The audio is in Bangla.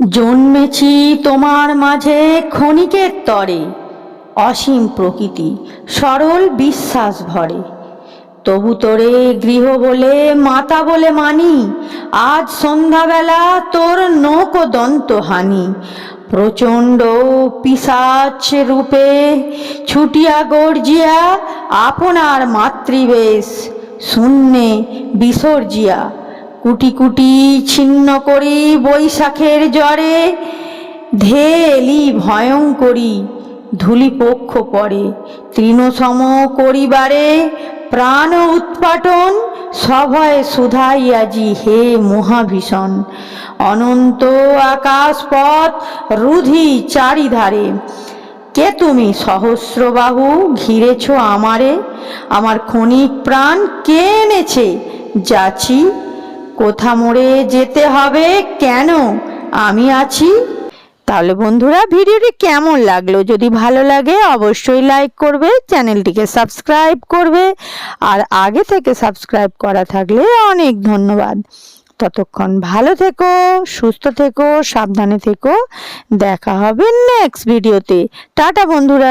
জন্মেছি তোমার মাঝে ক্ষণিকের তরে, অসীম প্রকৃতি, সরল বিশ্বাস ভরে। তবু তোরে গৃহ বলে, মাতা বলে মানি, আজ সন্ধ্যাবেলা তোর নৌক দন্ত হানি। প্রচণ্ড পিসাচ রূপে ছুটিয়া গর্জিয়া, আপনার মাতৃবেশ শূন্যে বিসর্জিয়া। কুটি কুটি ছিন্ন করি বৈশাখের জ্বরে ধেলি ভয়ঙ্করী ধূলিপক্ষ পড়ে তৃণসম করিবারে প্রাণ উৎপাটন, সভয় আজি হে মহাভীষণ। অনন্ত আকাশ পথ রুধি চারিধারে। কে তুমি সহস্রবাহু ঘিরেছ আমারে? আমার ক্ষণিক প্রাণ কে এনেছে? যাচ্ছি কোথা মোড়ে যেতে হবে? কেন? আমি আছি। তাহলে বন্ধুরা, ভিডিওটি কেমন লাগল? যদি ভালো লাগে, অবশ্যই লাইক করবে, চ্যানেলটিকে সাবস্ক্রাইব করবে, আর আগে থেকে সাবস্ক্রাইব করা থাকলে অনেক ধন্যবাদ। ততক্ষণ ভালো থেকো, সুস্থ থেকো, সাবধানে থেকো। দেখা হবে নেক্সট ভিডিওতে টাটা বন্ধুরা।